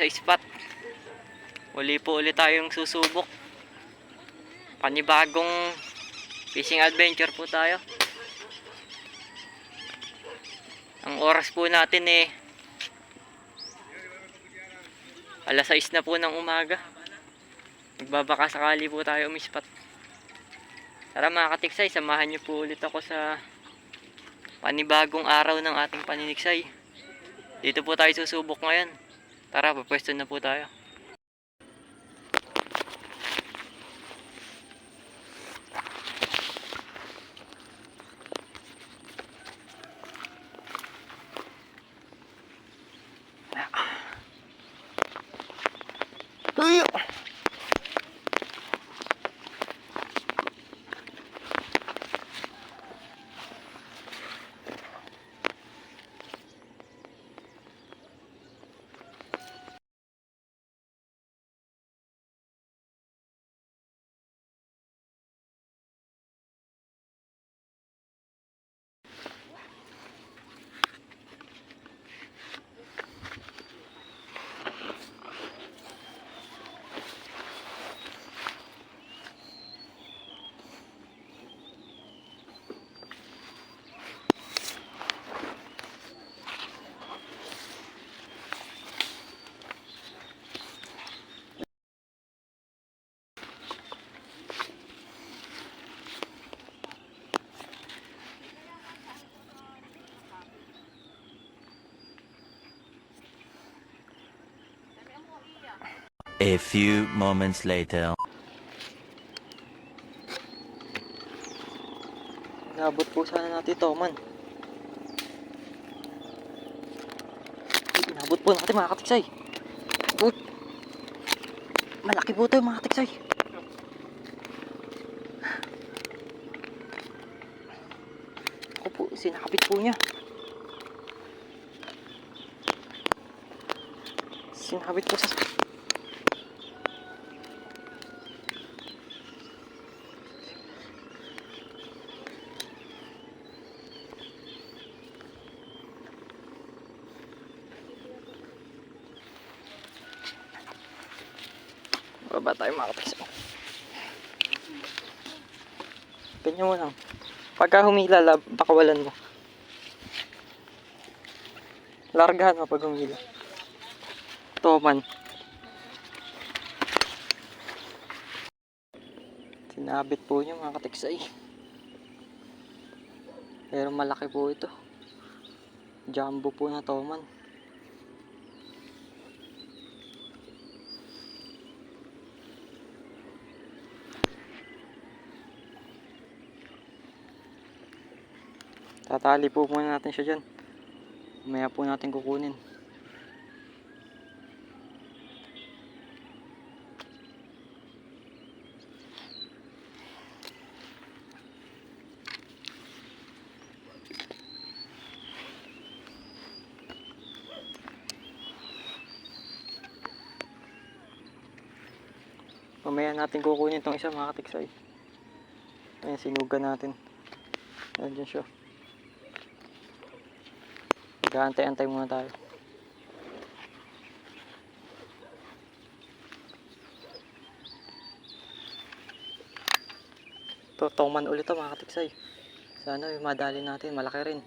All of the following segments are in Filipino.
sa spot. Uli po ulit tayong susubok. Panibagong fishing adventure po tayo. Ang oras po natin eh alas 6 na po ng umaga. Nagbabaka sakali po tayo umispat. Tara mga katiksay, samahan niyo po ulit ako sa panibagong araw ng ating paniniksay. Dito po tayo susubok ngayon. Tara, papwesto na po tayo. Uy! A few moments later. Nabot po sana natin ito, man. Nabot po natin mga katiksay. Uy! Malaki po ito mga katiksay. Ako po, sinakapit po niya. Sinakapit po sa... Baba tayo mga katiksay. Ganyan mo lang. Pagka humila, pakawalan mo. Largahan mo pag humila. Toman. Sinabit po niyo mga katiksay. Pero malaki po ito. Jumbo po na toman. Tatali po muna natin siya dyan. Maya po natin kukunin. Mamaya natin kukunin itong isa mga katiksay. Ayan, sinugan natin. Nandiyan siya. Mag-aantay-antay muna tayo. Totoman ulit to mga katiksay. Sana madali natin, malaki rin.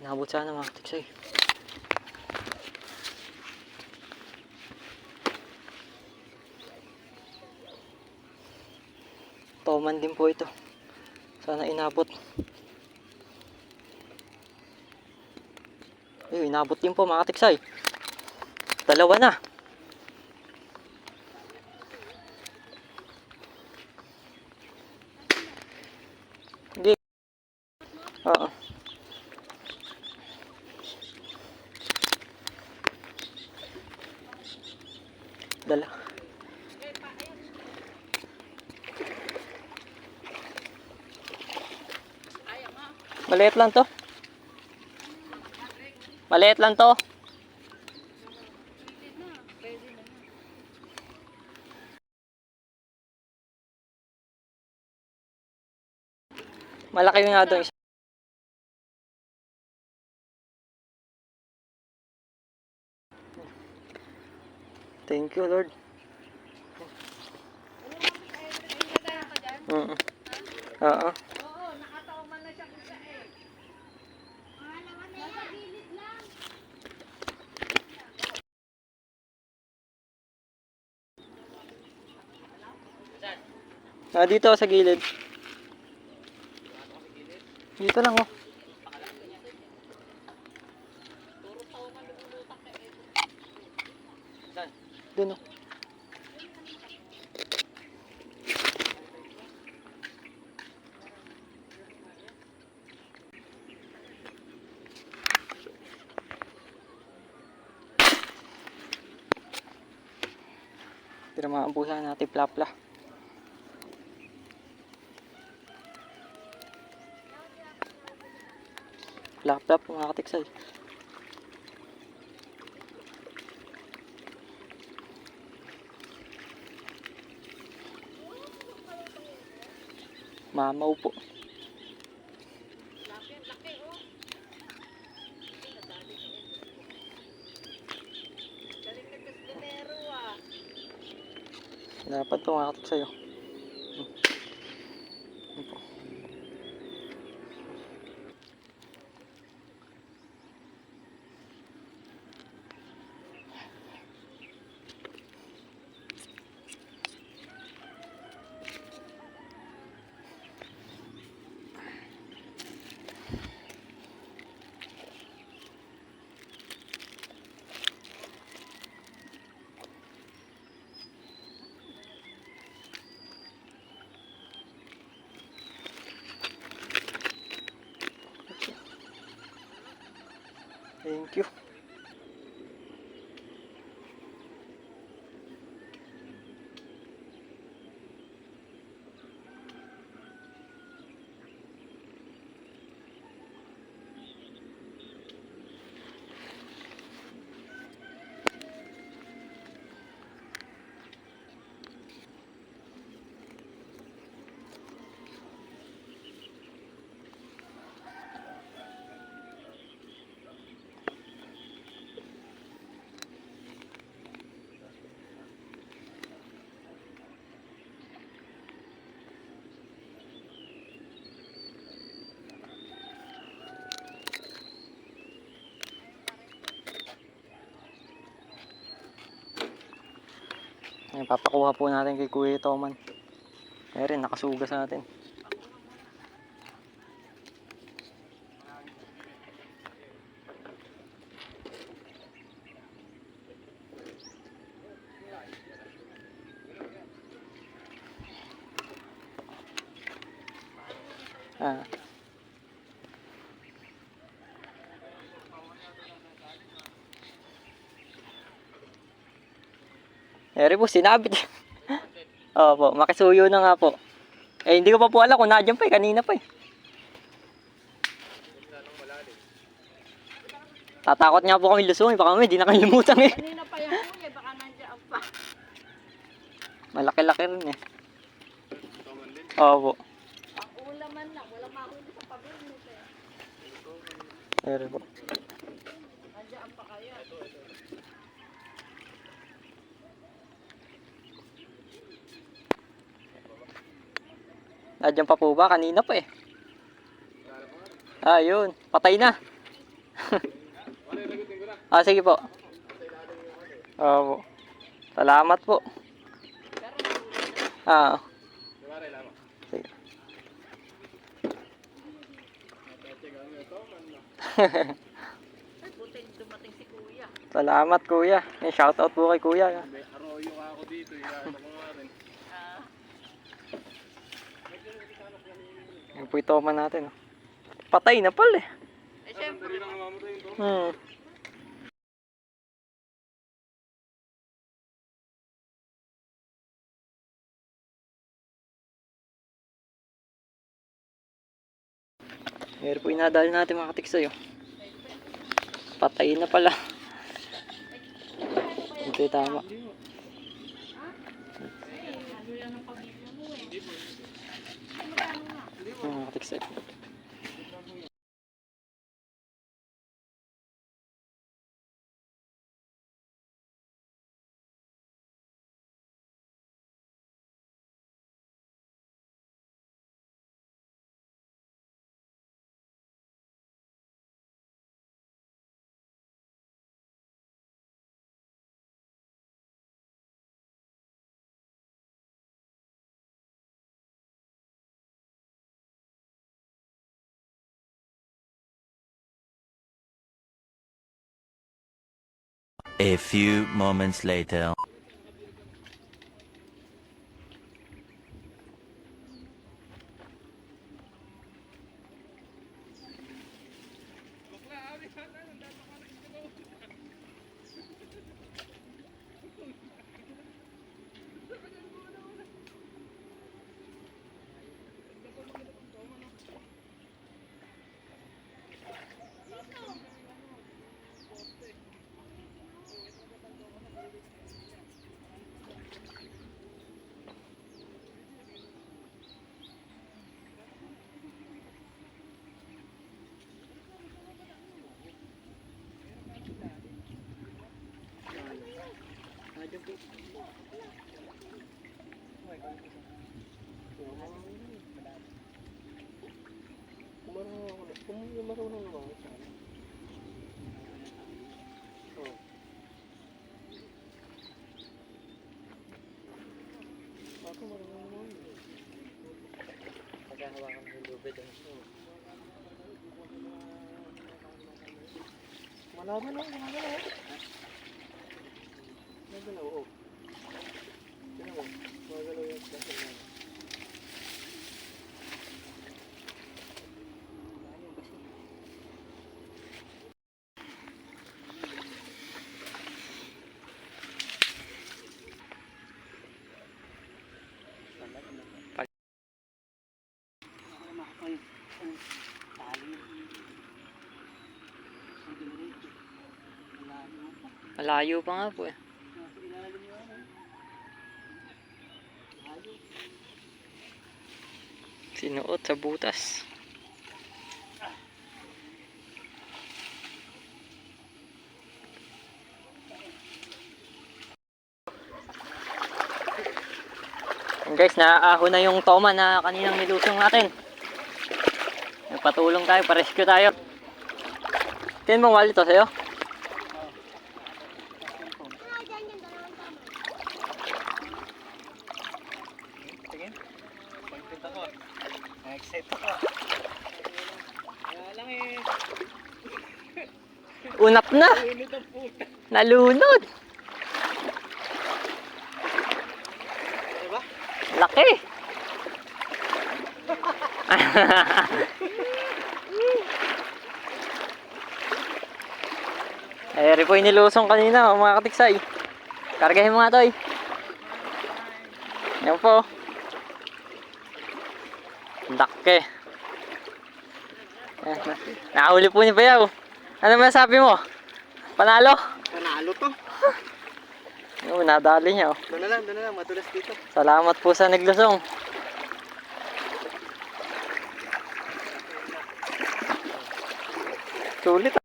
Nabot sana mga katiksay. Toman din po ito. Sana inabot. Ay, inabot din po mga katiksay. Dalawa na. Maliit lang to. Maliit lang to. Malaki nga doon. Thank you, Lord. Mm -mm. Uh -uh. Ah, dito sa gilid. Dito lang oh. Doon oh. Tira ang pusa natin plapla. Plap-plap mga katiksay. Mamaw po. Dapat po mga katiksay. oh. Yan po. Thank you. Ayan, papakuha po natin kay Kuya Toman. Meron, nakasuga sa atin. Ah. Eri po, sinabit. Opo, makisuyo na nga po. Eh, hindi ko pa po alam kung nandiyan pa eh, kanina pa eh. Tatakot nga po kami lusungin, baka kami, di na kami lumutang eh. Kanina pa yan kuya, baka nandiyan pa. Malaki-laki rin eh. Opo. Ang ulaman lang, walang mahuli sa pabinit eh. Eri po. Nandiyan pa kaya. Nandiyan pa po ba? Kanina pa eh. Ah. Patay na. ah, sige po. Opo. Salamat po. Ah. Sige. Salamat kuya. Eh, shout out po kay kuya. Arroyo ka ako dito, ano ko nga rin. Ah, Yung po ito man natin. oh. Patay na pala eh. eh syempre. Hmm. Meron po inadali natin mga katiksoy. oh. Patay na pala. Ito yung tama. Ano A few moments later. Kung yung marunong naman ako sana. Oh. Ako marunong naman. Pagkahawakan ng lubid. Malaban lang, gumagalaw. Gumagalaw, oo. Tignan mo, gumagalaw yung kasi na. Malayo pa nga po eh. Sa butas. Guys, naaahon na yung toma na kaninang nilusong natin. Nagpatulong tayo, pa-rescue tayo. Tingin mo wali to sa'yo? Tingin. Pagpit ako. Na-excite ako. Kaya lang eh. Unap na! Nalunod! Laki! Po yung nilusong kanina, oh, mga katiksay. Kargahin mo nga, Toy. Yan po. Laki. Eh, na- Nakahuli po ni Bayaw. Ano masabi mo? Panalo? Panalo to. Oo, nadali niya. Oh. Doon na lang, doon na lang. Madulas dito. Salamat po sa naglusong. Sulit. ah.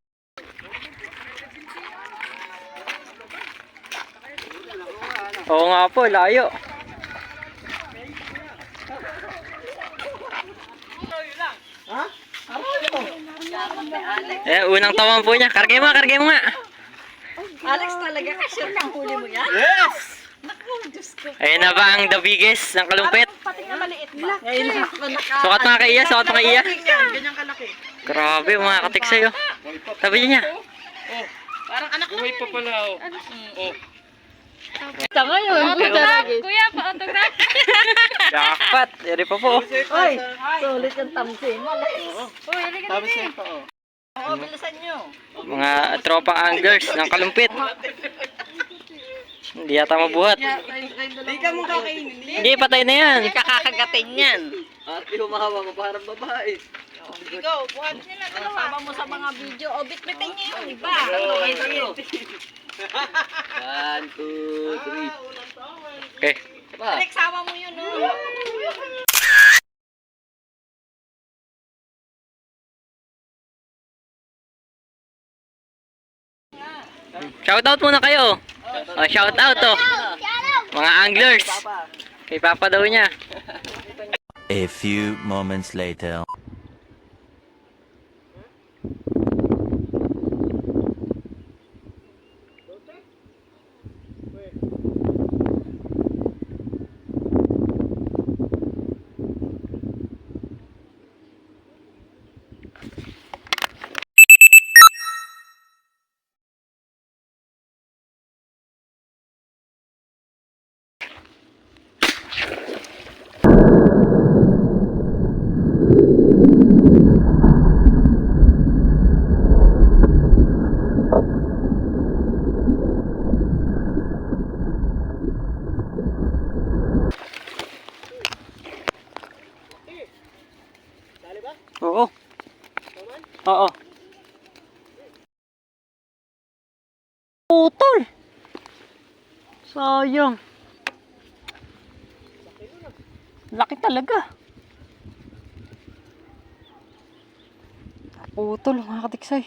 Oo nga po, layo. Eh, unang tawan po niya. Kargay mo, kargay mo nga. Alex talaga kasi ang huli mo yan? Yes! Naku, Diyos ko. Ayun na ba ang the biggest ng kalumpit? Pati nga maliit ba? Ngayon na ako naka... Sukat mga kaiya, sukat mga kaiya. Ganyan kalaki. Grabe, mga katiksay oh. Sabi niya. Parang anak ko. Buhay pa pala oh. Oh. Ito ngayon. Autograph, Kuya, pa-autograph. Jackpot, eri pa po. Oy, sulit yung tamsi. Malaki. Uy, Sabi sa'yo pa oh. Oo, bilisan nyo. Mga tropa anglers ng kalumpit. Hindi yata mabuhat. Hindi ka mong kakainin. Hindi, patay na yan. Kakakagatin yan. Ate, humahawa ko parang babae. Ikaw, buhat nila dalawa. Sama mo sa mga video. O, bitbitin niyo yung iba. One, two, three. Okay. Alex, sama mo yun, no? Shoutout muna kayo. Oh, shoutout to. Mga anglers. Kay Papa daw niya. A few moments later. Dali ba? Oo. Taman? Oo. Putol. Sayang. Laki talaga. Putol mga katiksay.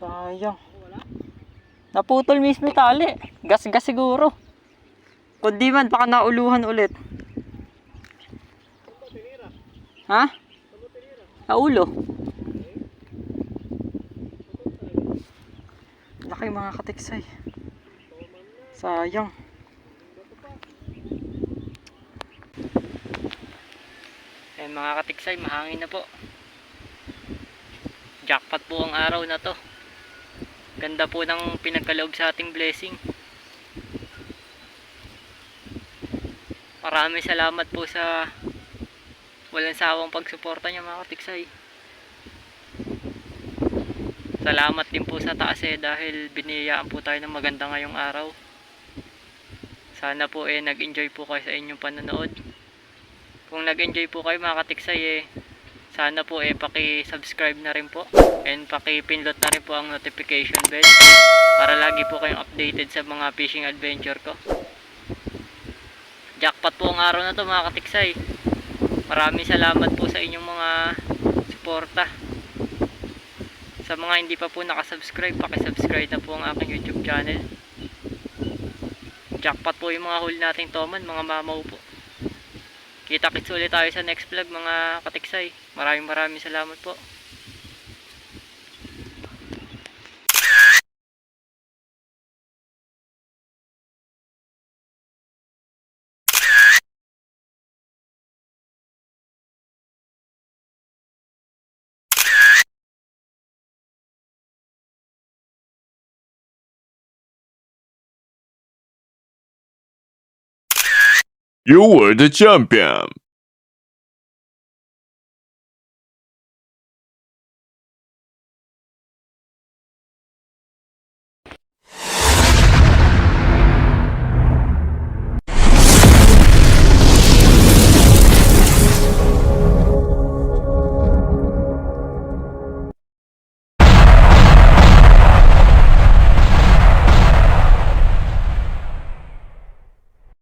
Sayang. Naputol mismo tali. Gas-gas siguro. Kundi man, baka nauluhan ulit. Ha? Sa Laki mga katiksay. Sayang. Eh mga katiksay, mahangin na po. Jackpot po ang araw na to. Ganda po ng pinagkaloob sa ating blessing. Maraming salamat po sa walang sawang pagsuporta niya mga katiksay. Salamat din po sa taas eh dahil biniyayaan po tayo ng maganda ngayong araw. Sana po eh nag-enjoy po kayo sa inyong panonood. Kung nag-enjoy po kayo mga katiksay eh sana po eh paki-subscribe na rin po and paki-pindot na rin po ang notification bell para lagi po kayong updated sa mga fishing adventure ko. Jackpot po ang araw na to mga katiksay. Maraming salamat po sa inyong mga suporta. Sa mga hindi pa po nakasubscribe, pakisubscribe na po ang aking YouTube channel. Jackpot po yung mga huli nating toman, mga mamaw po. Kita kits ulit tayo sa next vlog mga katiksay. Maraming maraming salamat po. You were the champion.